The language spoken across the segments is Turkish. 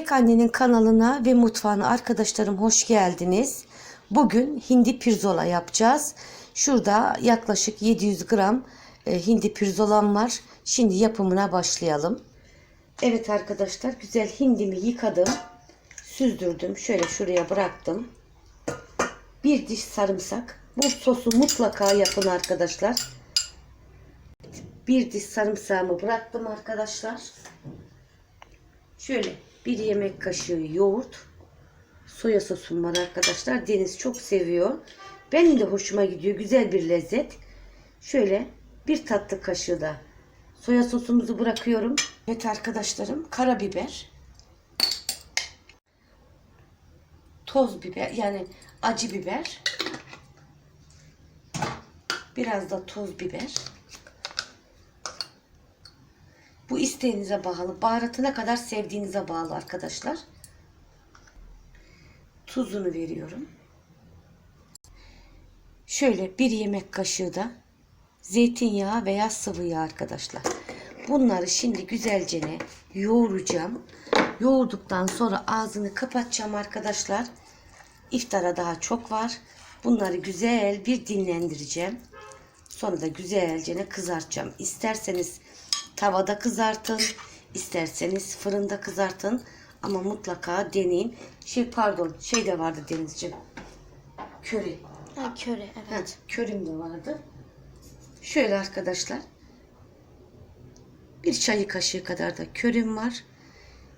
Tek Annenin kanalına ve mutfağına arkadaşlarım hoş geldiniz. Bugün hindi pirzola yapacağız. Şurada yaklaşık 700 gram e, hindi pirzolam var. Şimdi yapımına başlayalım. Evet arkadaşlar güzel hindimi yıkadım. Süzdürdüm. Şöyle şuraya bıraktım. Bir diş sarımsak. Bu sosu mutlaka yapın arkadaşlar. Bir diş sarımsağımı bıraktım arkadaşlar. Şöyle bir yemek kaşığı yoğurt. Soya sosum var arkadaşlar. Deniz çok seviyor. Benim de hoşuma gidiyor. Güzel bir lezzet. Şöyle bir tatlı kaşığı da soya sosumuzu bırakıyorum. Evet arkadaşlarım karabiber. Toz biber yani acı biber. Biraz da toz biber. Bu isteğinize bağlı. Baharatı ne kadar sevdiğinize bağlı arkadaşlar. Tuzunu veriyorum. Şöyle bir yemek kaşığı da zeytinyağı veya sıvı yağ arkadaşlar. Bunları şimdi güzelce yoğuracağım. Yoğurduktan sonra ağzını kapatacağım arkadaşlar. İftara daha çok var. Bunları güzel bir dinlendireceğim. Sonra da güzelce kızartacağım. İsterseniz tavada kızartın, isterseniz fırında kızartın ama mutlaka deneyin. Şey pardon, şey de vardı Denizciğim. Köri. Ha, köre evet. Evet, körüm de vardı. Şöyle arkadaşlar. Bir çayı kaşığı kadar da körüm var.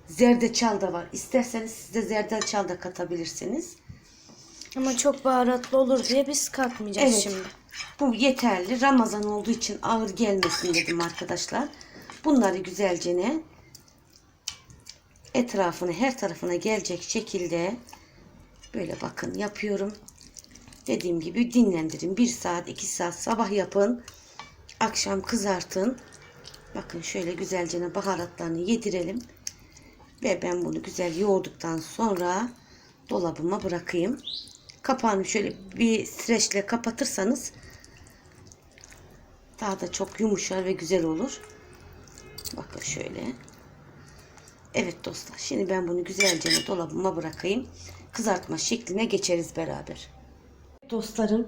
Zerdeçal da var. İsterseniz siz de zerdeçal da katabilirsiniz. Ama çok baharatlı olur diye biz katmayacağız Evet. şimdi. Bu yeterli. Ramazan olduğu için ağır gelmesin dedim arkadaşlar. Bunları güzelce ne etrafını her tarafına gelecek şekilde böyle bakın yapıyorum. Dediğim gibi dinlendirin. Bir saat iki saat sabah yapın. Akşam kızartın. Bakın şöyle güzelce baharatlarını yedirelim. Ve ben bunu güzel yoğurduktan sonra dolabıma bırakayım. Kapağını şöyle bir streçle kapatırsanız daha da çok yumuşar ve güzel olur. Bakın şöyle. Evet dostlar. Şimdi ben bunu güzelce dolabıma bırakayım. Kızartma şekline geçeriz beraber. Dostlarım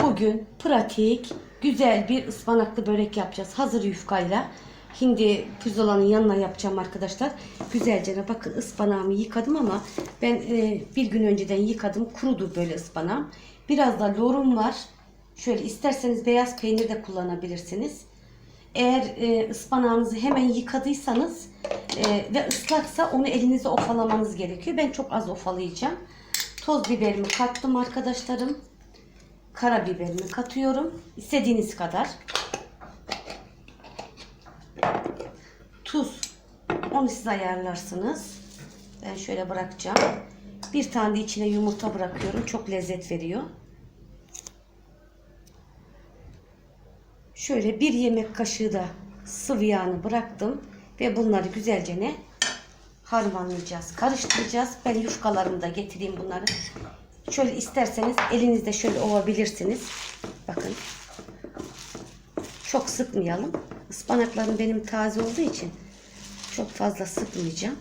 bugün pratik güzel bir ıspanaklı börek yapacağız. Hazır yufkayla. Hindi pirzolanın yanına yapacağım arkadaşlar. Güzelce bakın ıspanağımı yıkadım ama ben e, bir gün önceden yıkadım. Kurudu böyle ıspanağım. Biraz da lorum var. Şöyle isterseniz beyaz peynir de kullanabilirsiniz. Eğer e, ıspanağınızı hemen yıkadıysanız e, ve ıslaksa onu elinize ofalamanız gerekiyor. Ben çok az ofalayacağım. Toz biberimi kattım arkadaşlarım. Karabiberimi katıyorum. İstediğiniz kadar. Tuz. Onu siz ayarlarsınız. Ben şöyle bırakacağım. Bir tane de içine yumurta bırakıyorum. Çok lezzet veriyor. Şöyle bir yemek kaşığı da sıvı yağını bıraktım. Ve bunları güzelce ne harmanlayacağız. Karıştıracağız. Ben yufkalarımı da getireyim bunları. Şöyle isterseniz elinizde şöyle ovabilirsiniz. Bakın. Çok sıkmayalım. Ispanaklarım benim taze olduğu için çok fazla sıkmayacağım.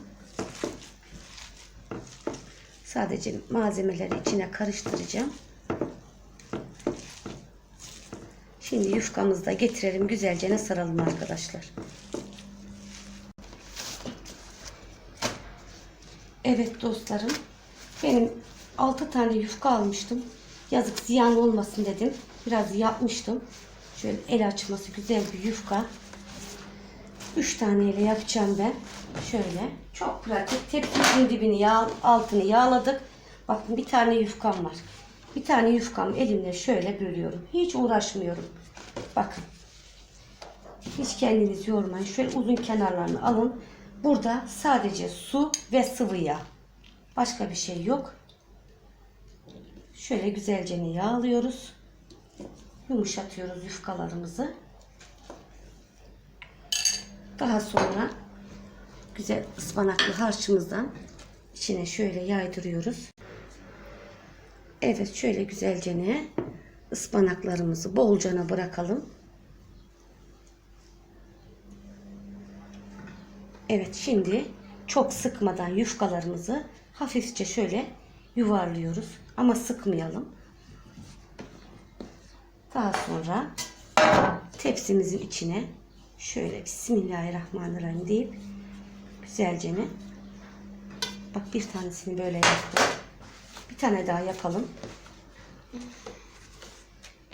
Sadece malzemeleri içine karıştıracağım. Şimdi yufkamızı da getirelim. Güzelce saralım arkadaşlar. Evet dostlarım. Benim 6 tane yufka almıştım. Yazık ziyan olmasın dedim. Biraz yapmıştım. Şöyle el açması güzel bir yufka. 3 taneyle yapacağım ben. Şöyle. Çok pratik. Tepsinin dibini yağ, altını yağladık. Bakın bir tane yufkam var. Bir tane yufkamı elimle şöyle bölüyorum. Hiç uğraşmıyorum. Bakın. Hiç kendiniz yormayın. Şöyle uzun kenarlarını alın. Burada sadece su ve sıvı yağ. Başka bir şey yok. Şöyle güzelce yağlıyoruz. Yumuşatıyoruz yufkalarımızı. Daha sonra güzel ıspanaklı harçımızdan içine şöyle yaydırıyoruz. Evet şöyle güzelce ne ıspanaklarımızı bolcana bırakalım. Evet şimdi çok sıkmadan yufkalarımızı hafifçe şöyle yuvarlıyoruz. Ama sıkmayalım. Daha sonra tepsimizin içine şöyle Bismillahirrahmanirrahim deyip güzelce ne? Bak bir tanesini böyle yaptım. Bir tane daha yapalım.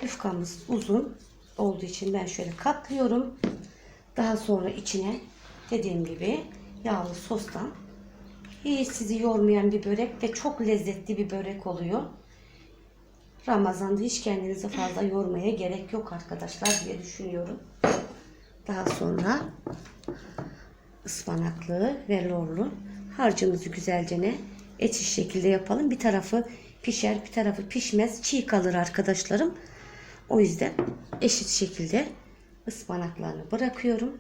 Yufkamız uzun olduğu için ben şöyle katlıyorum. Daha sonra içine dediğim gibi yağlı sostan hiç sizi yormayan bir börek ve çok lezzetli bir börek oluyor. Ramazan'da hiç kendinizi fazla yormaya gerek yok arkadaşlar diye düşünüyorum. Daha sonra ıspanaklı ve lorlu harcımızı güzelce ne eşit şekilde yapalım. Bir tarafı pişer, bir tarafı pişmez. Çiğ kalır arkadaşlarım. O yüzden eşit şekilde ıspanaklarını bırakıyorum.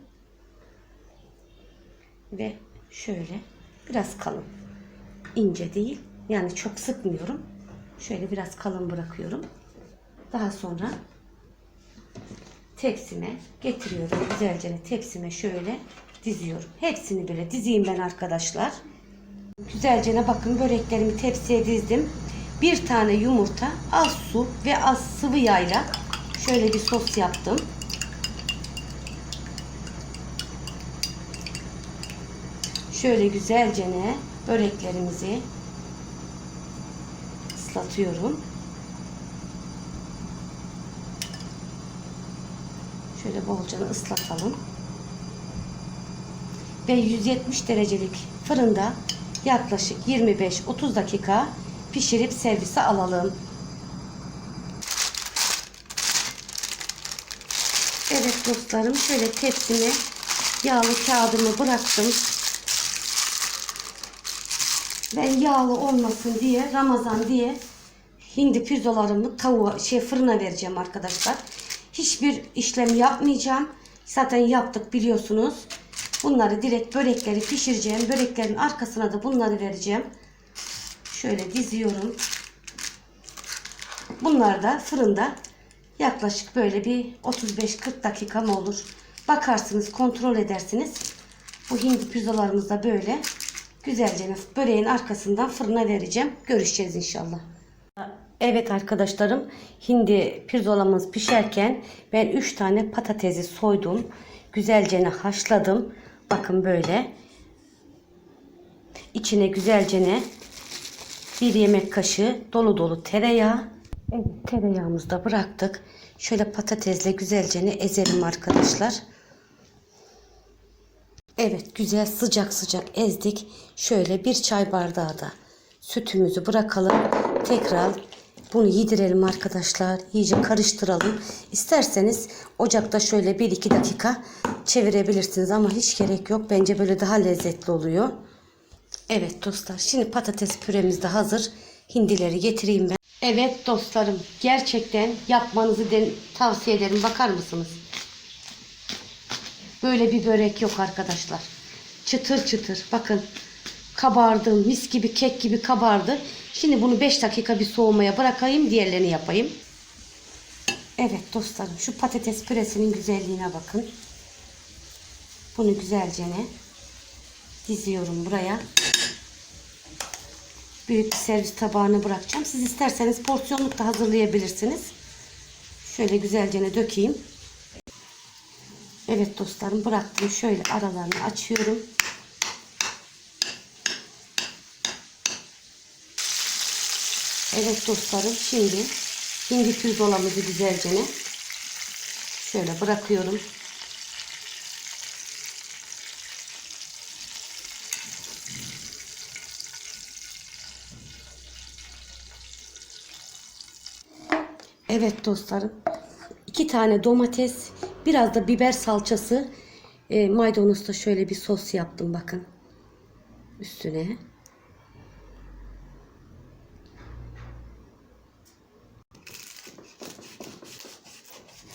Ve şöyle biraz kalın. ince değil. Yani çok sıkmıyorum. Şöyle biraz kalın bırakıyorum. Daha sonra tepsime getiriyorum. Güzelce tepsime şöyle diziyorum. Hepsini böyle dizeyim ben arkadaşlar. Güzelce bakın böreklerimi tepsiye dizdim. Bir tane yumurta, az su ve az sıvı yağla şöyle bir sos yaptım. Şöyle güzelce böreklerimizi ıslatıyorum. Şöyle bolca ıslatalım. Ve 170 derecelik fırında yaklaşık 25-30 dakika pişirip servise alalım. Evet dostlarım şöyle tepsime yağlı kağıdımı bıraktım. Ben yağlı olmasın diye Ramazan diye hindi pirzolarımı tavuğa şey fırına vereceğim arkadaşlar. Hiçbir işlem yapmayacağım. Zaten yaptık biliyorsunuz. Bunları direkt börekleri pişireceğim. Böreklerin arkasına da bunları vereceğim. Şöyle diziyorum. Bunlar da fırında yaklaşık böyle bir 35-40 dakika mı olur? Bakarsınız, kontrol edersiniz. Bu hindi pirzolarımız da böyle güzelce böreğin arkasından fırına vereceğim. Görüşeceğiz inşallah. Evet arkadaşlarım hindi pirzolamız pişerken ben 3 tane patatesi soydum. Güzelce haşladım. Bakın böyle. İçine güzelce bir yemek kaşığı dolu dolu tereyağı. Evet tereyağımızı da bıraktık. Şöyle patatesle güzelce ezelim arkadaşlar. Evet güzel sıcak sıcak ezdik. Şöyle bir çay bardağı da sütümüzü bırakalım. Tekrar bunu yedirelim arkadaşlar. İyice karıştıralım. İsterseniz ocakta şöyle 1-2 dakika çevirebilirsiniz ama hiç gerek yok. Bence böyle daha lezzetli oluyor. Evet dostlar şimdi patates püremiz de hazır. Hindileri getireyim ben. Evet dostlarım gerçekten yapmanızı tavsiye ederim. Bakar mısınız? Böyle bir börek yok arkadaşlar. Çıtır çıtır. Bakın kabardı. Mis gibi kek gibi kabardı. Şimdi bunu 5 dakika bir soğumaya bırakayım. Diğerlerini yapayım. Evet dostlarım şu patates püresinin güzelliğine bakın. Bunu güzelce ne diziyorum buraya. Büyük bir servis tabağına bırakacağım. Siz isterseniz porsiyonluk da hazırlayabilirsiniz. Şöyle güzelce ne dökeyim. Evet dostlarım bıraktım. Şöyle aralarını açıyorum. Evet dostlarım şimdi hindi pirzolamızı güzelce ne şöyle bırakıyorum. Evet dostlarım. iki tane domates, biraz da biber salçası, e, maydanozda şöyle bir sos yaptım bakın. Üstüne.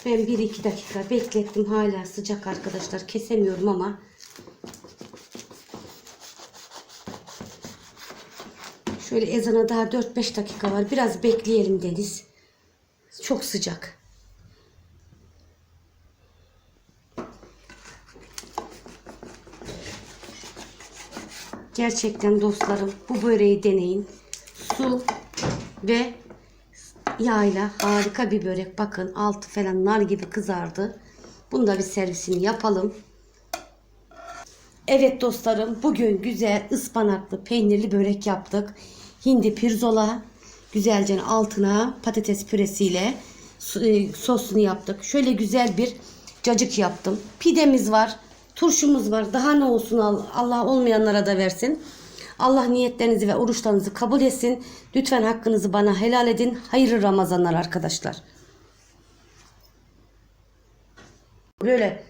Ben 1-2 dakika beklettim. Hala sıcak arkadaşlar. Kesemiyorum ama Şöyle ezana daha 4-5 dakika var. Biraz bekleyelim Deniz. Çok sıcak. Gerçekten dostlarım bu böreği deneyin. Su ve yağıyla harika bir börek. Bakın altı falan nar gibi kızardı. Bunu da bir servisini yapalım. Evet dostlarım bugün güzel ıspanaklı peynirli börek yaptık. Hindi pirzola güzelce altına patates püresiyle e, sosunu yaptık. Şöyle güzel bir cacık yaptım. Pidemiz var, turşumuz var. Daha ne olsun Al- Allah olmayanlara da versin. Allah niyetlerinizi ve oruçlarınızı kabul etsin. Lütfen hakkınızı bana helal edin. Hayırlı Ramazanlar arkadaşlar. Böyle